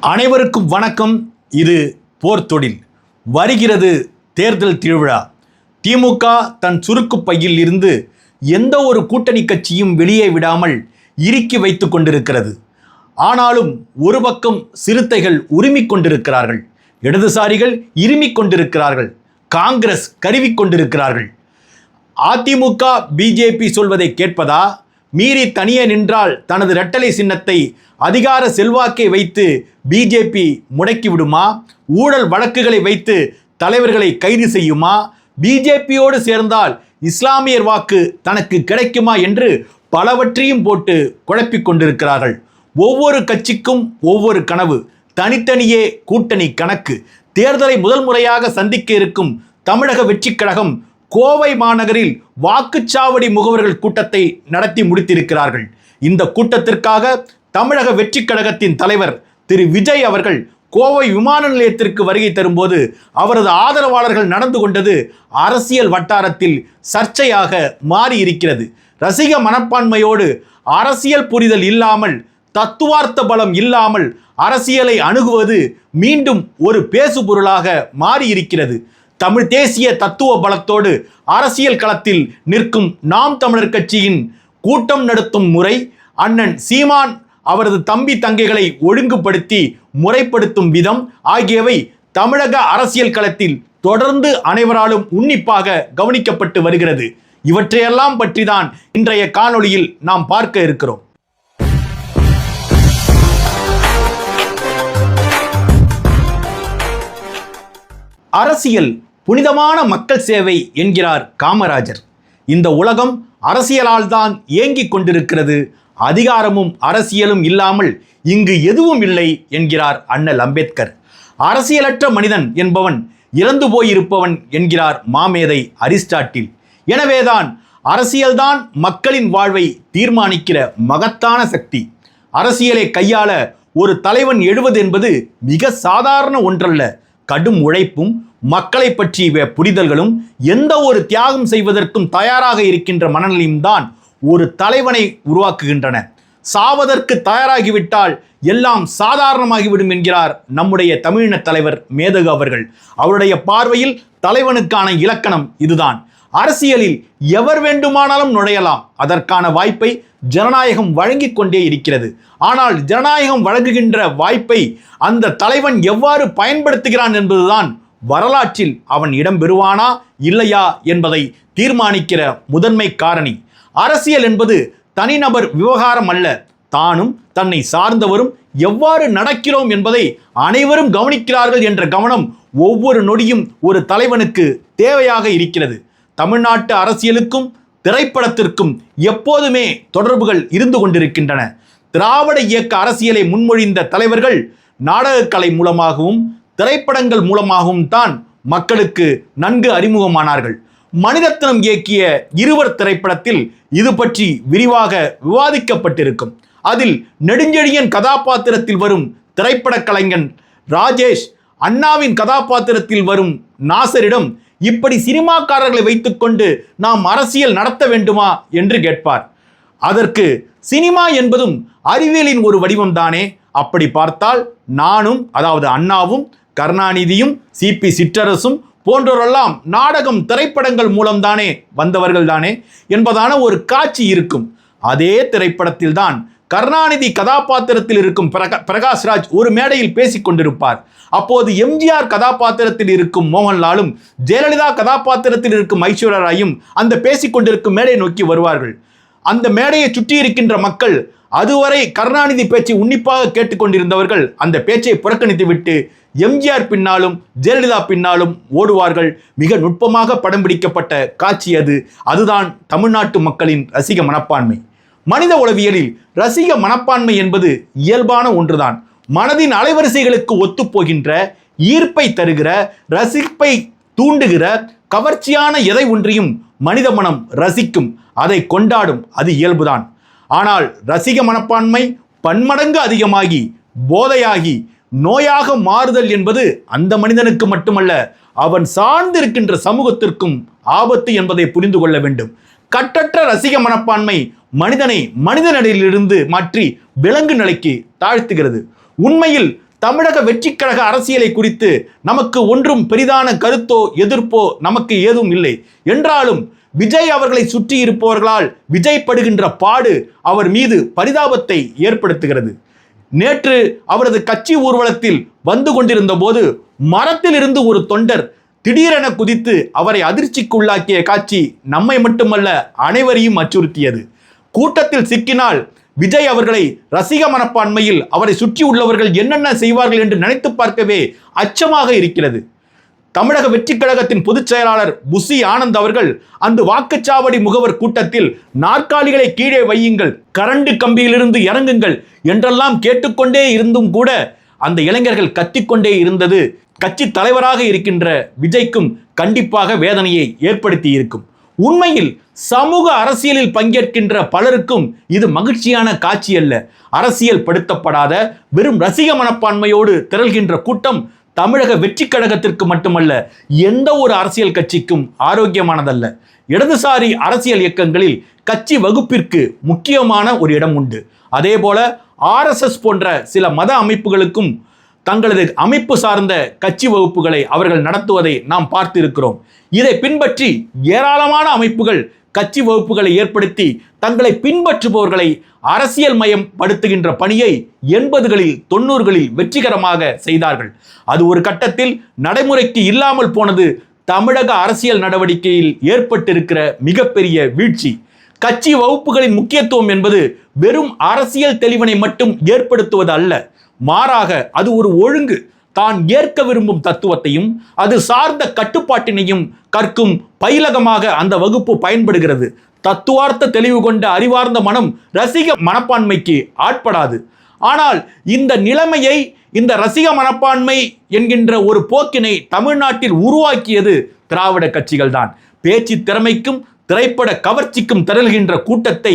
அனைவருக்கும் வணக்கம். இது போர் தொழில். வருகிறது தேர்தல் திருவிழா. திமுக தன் சுருக்கு பையில் இருந்து எந்த ஒரு கூட்டணி கட்சியும் வெளியே விடாமல் இறுக்கி வைத்து கொண்டிருக்கிறது. ஆனாலும் ஒரு பக்கம் சிறுத்தைகள் உரிமிக் கொண்டிருக்கிறார்கள். இடதுசாரிகள் இருமிக் கொண்டிருக்கிறார்கள். காங்கிரஸ் கருவிக் கொண்டிருக்கிறார்கள். அதிமுக பிஜேபி சொல்வதை கேட்பதா? மீறி தனியே நின்றால் தனது இரட்டலை சின்னத்தை அதிகார செல்வாக்கை வைத்து பிஜேபி முடக்கி விடுமா? ஊழல் வழக்குகளை வைத்து தலைவர்களை கைது செய்யுமா? பிஜேபியோடு சேர்ந்தால் இஸ்லாமியர் வாக்கு தனக்கு கிடைக்குமா என்று பலவற்றையும் போட்டு குழப்பிக் கொண்டிருக்கிறார்கள். ஒவ்வொரு கட்சிக்கும் ஒவ்வொரு கனவு. தனித்தனியே கூட்டணி கணக்கு. தேர்தலை முதல் முறையாக சந்திக்க இருக்கும் தமிழக வெற்றிக் கழகம் கோவை மாநகரில் வாக்குச்சாவடி முகவர்கள் கூட்டத்தை நடத்தி முடித்திருக்கிறார்கள். இந்த கூட்டத்திற்காக தமிழக வெற்றி கழகத்தின் தலைவர் திரு விஜய் அவர்கள் கோவை விமான நிலையத்திற்கு வருகை தரும்போது அவரது ஆதரவாளர்கள் நடந்து கொண்டது அரசியல் வட்டாரத்தில் சர்ச்சையாக மாறியிருக்கிறது. ரசிக மனப்பான்மையோடு அரசியல் புரிதல் இல்லாமல் தத்துவார்த்த பலம் இல்லாமல் அரசியலை அணுகுவது மீண்டும் ஒரு பேசுபொருளாக மாறியிருக்கிறது. தமிழ் தேசிய தத்துவ பலத்தோடு அரசியல் களத்தில் நிற்கும் நாம் தமிழர் கட்சியின் கூட்டம் நடத்தும் முறை அண்ணன் சீமான் அவரது தம்பி தங்கைகளை ஒழுங்குபடுத்தி முறைப்படுத்தும் விதம் ஆகியவை தமிழக அரசியல் களத்தில் தொடர்ந்து அனைவராலும் உன்னிப்பாக கவனிக்கப்பட்டு வருகிறது. இவற்றையெல்லாம் பற்றிதான் இன்றைய காணொளியில் நாம் பார்க்க இருக்கிறோம். அரசியல் புனிதமான மக்கள் சேவை என்கிறார் காமராஜர். இந்த உலகம் அரசியலால் தான் இயங்கிக் கொண்டிருக்கிறது. அதிகாரமும் அரசியலும் இல்லாமல் இங்கு எதுவும் இல்லை என்கிறார் அண்ணல் அம்பேத்கர். அரசியலற்ற மனிதன் என்பவன் இறந்து போயிருப்பவன் என்கிறார் மாமேதை அரிஸ்டாட்டில். எனவேதான் அரசியல்தான் மக்களின் வாழ்வை தீர்மானிக்கிற மகத்தான சக்தி. அரசியலை கையாள ஒரு தலைவன் எழுவது என்பது மிக சாதாரண ஒன்றல்ல. கடும் உழைப்பும் மக்களை பற்றிய புரிதல்களும் எந்த ஒரு தியாகம் செய்வதற்கும் தயாராக இருக்கின்ற மனநிலையும் தான் ஒரு தலைவனை உருவாக்குகின்றன. சாவதற்கு தயாராகிவிட்டால் எல்லாம் சாதாரணமாகிவிடும் என்கிறார் நம்முடைய தமிழின தலைவர் மேதகு அவர்கள். அவருடைய பார்வையில் தலைவனுக்கான இலக்கணம் இதுதான். அரசியலில் எவர் வேண்டுமானாலும் நுழையலாம். அதற்கான வாய்ப்பை ஜனநாயகம் வழங்கிக் கொண்டே இருக்கிறது. ஆனால் ஜனநாயகம் வழங்குகின்ற வாய்ப்பை அந்த தலைவன் எவ்வாறு பயன்படுத்துகிறான் என்பதுதான் வரலாற்றில் அவன் இடம் பெறுவானா இல்லையா என்பதை தீர்மானிக்கிற முதன்மை காரணி. அரசியல் என்பது தனிநபர் விவகாரம் அல்ல தானும் தன்னை சார்ந்தவரும் எவ்வாறு நடக்கிறோம் என்பதை அனைவரும் கவனிக்கிறார்கள் என்ற கவனம் ஒவ்வொரு நொடியும் ஒரு தலைவனுக்கு தேவையாக இருக்கிறது. தமிழ்நாட்டு அரசியலுக்கும் திரைப்படத்திற்கும் எப்போதுமே தொடர்புகள் இருந்து கொண்டிருக்கின்றன. திராவிட இயக்க அரசியலை முன்மொழிந்த தலைவர்கள் நாடகக்கலை மூலமாகவும் திரைப்படங்கள் மூலமாகவும் தான் மக்களுக்கு நன்கு அறிமுகமானார்கள். மணிரத்னம் இயக்கிய இருவர் திரைப்படத்தில் இது பற்றி விரிவாக விவாதிக்கப்பட்டிருக்கும். அதில் நெடுஞ்செழியன் கதாபாத்திரத்தில் வரும் திரைப்படக் கலைஞன் ராஜேஷ் அண்ணாவின் கதாபாத்திரத்தில் வரும் நாசரிடம் இப்படி சினிமாக்காரர்களை வைத்துக்கொண்டு நாம் அரசியல் நடத்த வேண்டுமா என்று கேட்பார். அதற்கு சினிமா என்பதும் அறிவியலின் ஒரு வடிவம்தானே. அப்படி பார்த்தால் நானும் அதாவது அண்ணாவும் கருணாநிதியும் சிபி சிற்றரசும் போன்றோரெல்லாம் நாடகம் திரைப்படங்கள் மூலம்தானே வந்தவர்கள் தானே என்பதான ஒரு காட்சி இருக்கும். அதே திரைப்படத்தில் தான் கருணாநிதி கதாபாத்திரத்தில் இருக்கும் பிரகா பிரகாஷ்ராஜ் ஒரு மேடையில் பேசிக் கொண்டிருப்பார் அப்போது எம்ஜிஆர் கதாபாத்திரத்தில் இருக்கும் மோகன்லாலும் ஜெயலலிதா கதாபாத்திரத்தில் இருக்கும் ஐஸ்வர்யா ராயும் அந்த பேசிக் கொண்டிருக்கும் மேடையை நோக்கி வருவார்கள். அந்த மேடையை சுற்றி இருக்கின்ற மக்கள் அதுவரை கருணாநிதி பேச்சை உன்னிப்பாக கேட்டுக்கொண்டிருந்தவர்கள் அந்த பேச்சை புறக்கணித்து விட்டு எம்ஜிஆர் பின்னாலும் ஜெயலலிதா பின்னாலும் ஓடுவார்கள். மிக நுட்பமாக படம் பிடிக்கப்பட்ட காட்சி அது. அதுதான் தமிழ்நாட்டு மக்களின் ரசிக மனப்பான்மை. மனித உளவியலில் ரசிக மனப்பான்மை என்பது இயல்பான ஒன்றுதான். மனதின் அலைவரிசைகளுக்கு ஒத்துப்போகின்ற ஈர்ப்பை தருகிற ரசிப்பை தூண்டுகிற கவர்ச்சியான எதை ஒன்றையும் மனித மனம் ரசிக்கும் அதை கொண்டாடும் அது இயல்புதான். ஆனால் ரசிக மனப்பான்மை பன்மடங்கு அதிகமாகி போதையாகி நோயாக மாறுதல் என்பது அந்த மனிதனுக்கு மட்டுமல்ல அவன் சார்ந்திருக்கின்ற சமூகத்திற்கும் ஆபத்து என்பதை புரிந்து கொள்ள வேண்டும். கட்டற்ற ரசிக மனப்பான்மை மனிதனை மனித நிலையிலிருந்து மாற்றி விலங்கு நிலைக்கு தாழ்த்துகிறது. உண்மையில் தமிழக வெற்றி கழக அரசியலை குறித்து நமக்கு ஒன்றும் பெரிதான கருத்தோ எதிர்ப்போ நமக்கு ஏதும் இல்லை. என்றாலும் விஜய் அவர்களை சுற்றி இருப்பவர்களால் விஜய் படுகின்ற பாடு அவர் மீது பரிதாபத்தை ஏற்படுத்துகிறது. நேற்று அவரது கட்சி ஊர்வலத்தில் வந்து கொண்டிருந்த போது மரத்தில் இருந்து ஒரு தொண்டர் திடீரென குதித்து அவரை அதிர்ச்சிக்குள்ளாக்கிய காட்சி நம்மை மட்டுமல்ல அனைவரையும் அச்சுறுத்தியது. கூட்டத்தில் சிக்கினால் விஜய் அவர்களை ரசிக மனப்பான்மையில் அவரை சுற்றி உள்ளவர்கள் என்னென்ன செய்வார்கள் என்று நினைத்து பார்க்கவே அச்சமாக இருக்கிறது. தமிழக வெற்றி கழகத்தின் பொதுச் செயலாளர் புசி ஆனந்த் அவர்கள் அந்த வாக்குச்சாவடி முகவர் கூட்டத்தில் நாற்காலிகளை கீழே வையுங்கள் கரண்டு கம்பியிலிருந்து இறங்குங்கள் என்றெல்லாம் கேட்டுக்கொண்டே இருந்தும் கூட அந்த இளைஞர்கள் கத்திக்கொண்டே இருந்தது. கட்சி தலைவராக இருக்கின்ற விஜய்க்கும் கண்டிப்பாக வேதனையை ஏற்படுத்தி இருக்கும் உண்மையில் சமூக அரசியலில் பங்கேற்கின்ற பலருக்கும் இது மகிழ்ச்சியான காட்சி அல்ல. அரசியல் படுத்தப்படாத வெறும் ரசிக மனப்பான்மையோடு திரள்கின்ற கூட்டம் தமிழக வெற்றி கழகத்திற்கு மட்டுமல்ல எந்த ஒரு அரசியல் கட்சிக்கும் ஆரோக்கியமானதல்ல. இடதுசாரி அரசியல் இயக்கங்களில் கட்சி வகுப்பிற்கு முக்கியமான ஒரு இடம் உண்டு. அதே போல ஆர்எஸ்எஸ் போன்ற சில மத அமைப்புகளுக்கும் தங்களது அமைப்பு சார்ந்த கட்சி வகுப்புகளை அவர்கள் நடத்துவதை நாம் பார்த்திருக்கிறோம். இதை பின்பற்றி ஏராளமான அமைப்புகள் கட்சி வகுப்புகளை ஏற்படுத்தி தங்களை பின்பற்றுபவர்களை அரசியல் மயம் படுத்துகின்ற பணியை எண்பதுகளில் தொண்ணூறுகளில் வெற்றிகரமாக செய்தார்கள். அது ஒரு கட்டத்தில் நடைமுறைக்கு இல்லாமல் போனது தமிழக அரசியல் நடவடிக்கையில் ஏற்பட்டிருக்கிற மிகப்பெரிய வீழ்ச்சி. கட்சி வகுப்புகளின் முக்கியத்துவம் என்பது வெறும் அரசியல் தெளிவினை மட்டும் ஏற்படுத்துவது அல்ல மாறாக அது ஒரு ஒழுங்கு தான் ஏற்க விரும்பும் தத்துவத்தையும் அது சார்ந்த கட்டுப்பாட்டினையும் கற்கும் பயிலகமாக அந்த வகுப்பு பயன்படுகிறது. தத்துவார்த்த தெளிவு கொண்ட அறிவார்ந்த மனம் ரசிக மனப்பான்மைக்கு ஆட்படாது. ஆனால் இந்த நிலைமையை இந்த ரசிக மனப்பான்மை என்கின்ற ஒரு போக்கினை தமிழ்நாட்டில் உருவாக்கியது திராவிட கட்சிகள் தான் பேச்சு திறமைக்கும் திரைப்பட கவர்ச்சிக்கும் திரள்கின்ற கூட்டத்தை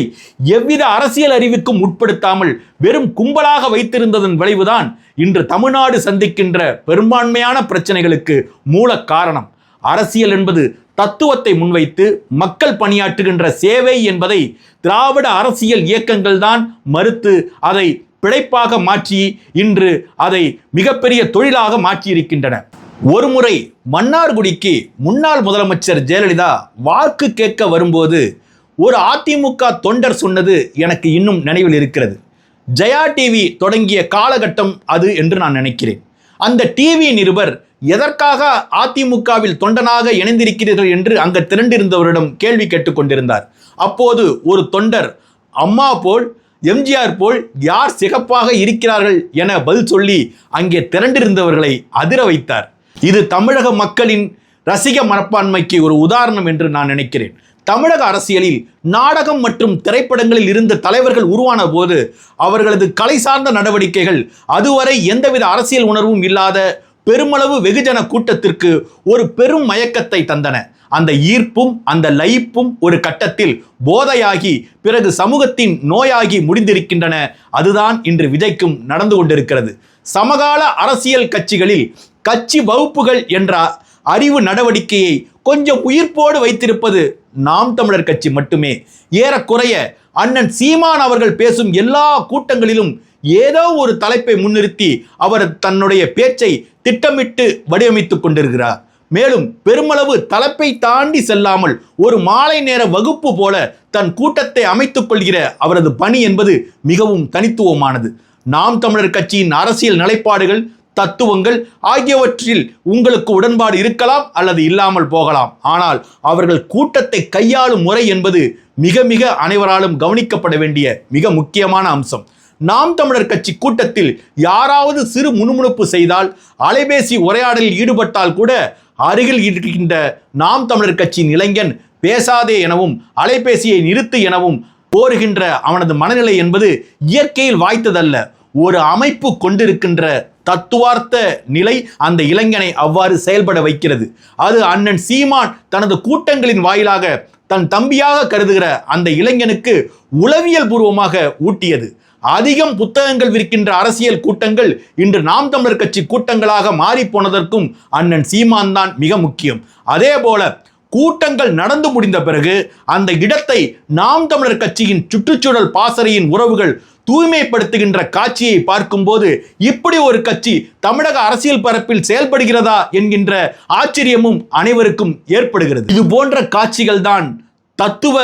எவ்வித அரசியல் அறிவுக்கும் உட்படுத்தாமல் வெறும் கும்பலாக வைத்திருந்ததன் விளைவுதான் இன்று தமிழ்நாடு சந்திக்கின்ற பெரும்பான்மையான பிரச்சனைகளுக்கு மூல காரணம். அரசியல் என்பது தத்துவத்தை முன்வைத்து மக்கள் பணியாற்றுகின்ற சேவை என்பதை திராவிட அரசியல் இயக்கங்கள் தான் மறுத்து அதை பிழைப்பாக மாற்றி இன்று அதை மிகப்பெரிய தொழிலாக மாற்றியிருக்கின்றன. ஒருமுறை மன்னார்குடிக்கு முன்னாள் முதலமைச்சர் ஜெயலலிதா வாக்கு கேட்க வரும்போது ஒரு அதிமுக தொண்டர் சொன்னது எனக்கு இன்னும் நினைவில் இருக்கிறது. ஜெயா டிவி தொடங்கிய காலகட்டம் அது என்று நான் நினைக்கிறேன். அந்த டிவி நிருபர் எதற்காக அதிமுகவில் தொண்டனாக இணைந்திருக்கிறீர்கள் என்று அங்கு திரண்டிருந்தவரிடம் கேள்வி கேட்டுக்கொண்டிருந்தார் அப்போது ஒரு தொண்டர் அம்மா போல் எம்ஜிஆர் போல் யார் சிகப்பாக இருக்கிறார்கள் என பதில் சொல்லி அங்கே திரண்டிருந்தவர்களை அதிர வைத்தார். இது தமிழக மக்களின் ரசிக மனப்பான்மைக்கு ஒரு உதாரணம் என்று நான் நினைக்கிறேன். தமிழக அரசியலில் நாடகம் மற்றும் திரைப்படங்களில் இருந்த தலைவர்கள் உருவான போது அவர்களது கலை சார்ந்த நடவடிக்கைகள் அதுவரை எந்தவித அரசியல் உணர்வும் இல்லாத பெருமளவு வெகுஜன கூட்டத்திற்கு ஒரு பெரும் மயக்கத்தை தந்தன. அந்த ஈர்ப்பும் அந்த லயிப்பும் ஒரு கட்டத்தில் போதையாகி பிறகு சமூகத்தின் நோயாகி முடிந்திருக்கின்றன. அதுதான் இன்று விஜய்க்கும் நடந்து கொண்டிருக்கிறது. சமகால அரசியல் கட்சிகளில் கட்சி வகுப்புகள் என்ற அறிவு நடவடிக்கையை கொஞ்சம் உயிர்ப்போடு வைத்திருப்பது நாம் தமிழர் கட்சி மட்டுமே. ஏறக்குறைய அண்ணன் சீமான் அவர்கள் பேசும் எல்லா கூட்டங்களிலும் ஏதோ ஒரு தலைப்பை முன்னிறுத்தி அவர் தன்னுடைய பேச்சை திட்டமிட்டு வடிவமைத்துக் கொண்டிருக்கிறார். மேலும் பெருமளவு தலைப்பை தாண்டி செல்லாமல் ஒரு மாலை நேர வகுப்பு போல தன் கூட்டத்தை அமைத்துக் கொள்கிற அவரது பணி என்பது மிகவும் தனித்துவமானது. நாம் தமிழர் கட்சியின் அரசியல் நிலைப்பாடுகள் தத்துவங்கள் ஆகியவற்றில் உங்களுக்கு உடன்பாடு இருக்கலாம் அல்லது இல்லாமல் போகலாம். ஆனால் அவர்கள் கூட்டத்தை கையாளும் முறை என்பது மிக மிக அனைவராலும் கவனிக்கப்பட வேண்டிய மிக முக்கியமான அம்சம். நாம் தமிழர் கட்சி கூட்டத்தில் யாராவது சிறு முணுமுணுப்பு செய்தால் அலைபேசி உரையாடலில் ஈடுபட்டால் கூட அருகில் இருக்கின்ற நாம் தமிழர் கட்சியின் இளைஞன் பேசாதே எனவும் அலைபேசியை நிறுத்து எனவும் கோருகின்ற அவனது மனநிலை என்பது இயற்கையில் வாய்த்ததல்ல. ஒரு அமைப்பு கொண்டிருக்கின்ற தத்துவார்த்த நிலை அந்த இளைஞனை அவ்வாறு செயல்பட வைக்கிறது. அது அண்ணன் சீமான் தனது கூட்டங்களின் வாயிலாக தன் தம்பியாக கருதுகிற அந்த இளைஞனுக்கு உளவியல் பூர்வமாக ஊட்டியது. அதிகம் புத்தகங்கள் விற்கின்ற அரசியல் கூட்டங்கள் இன்று நாம் தமிழர் கட்சி கூட்டங்களாக மாறி போனதற்கும் அண்ணன் சீமான் தான் மிக முக்கியம். அதே போல கூட்டங்கள் நடந்து முடிந்த பிறகு அந்த இடத்தை நாம் தமிழர் கட்சியின் சுற்றுச்சூழல் பாசறையின் உறவுகள் தூய்மைப்படுத்துகின்ற காட்சியை பார்க்கும்போது இப்படி ஒரு கட்சி தமிழக அரசியல் பரப்பில் செயல்படுகிறதா என்கின்ற ஆச்சரியமும் அனைவருக்கும் ஏற்படுகிறது. இது போன்ற காட்சிகள் தான் தத்துவ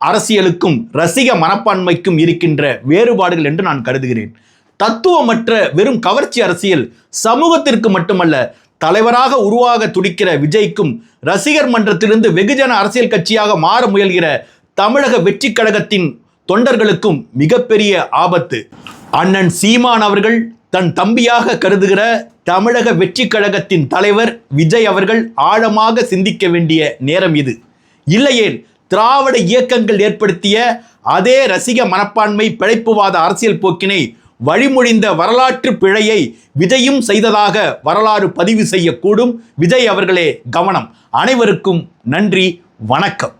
அரசியலுக்கும் ரசிக மனப்பான்மைக்கும் இருக்கின்ற வேறுபாடுகள் என்று நான் கருதுகிறேன். தத்துவமற்ற வெறும் கவர்ச்சி அரசியல் சமூகத்திற்கு மட்டுமல்ல தலைவராக உருவாக துடிக்கிற விஜய்க்கும் ரசிகர் மன்றத்திலிருந்து வெகுஜன அரசியல் கட்சியாக மாற முயல்கிற தமிழக வெற்றி கழகத்தின் தொண்டர்களுக்கும் மிகப்பெரிய ஆபத்து. அண்ணன் சீமான் அவர்கள் தன் தம்பியாக கருதுகிற தமிழக வெற்றி கழகத்தின் தலைவர் விஜய் அவர்கள் ஆழமாக சிந்திக்க வேண்டிய நேரம் இது. இல்லையேல் திராவிட இயக்கங்கள் ஏற்படுத்திய அதே ரசிக மனப்பான்மை பிழைப்புவாத அரசியல் போக்கினை வழிமொழிந்த வரலாற்று பிழையை விஜயும் செய்ததாக வரலாறு பதிவு செய்யக்கூடும். விஜய் அவர்களே கவனம். அனைவருக்கும் நன்றி வணக்கம்.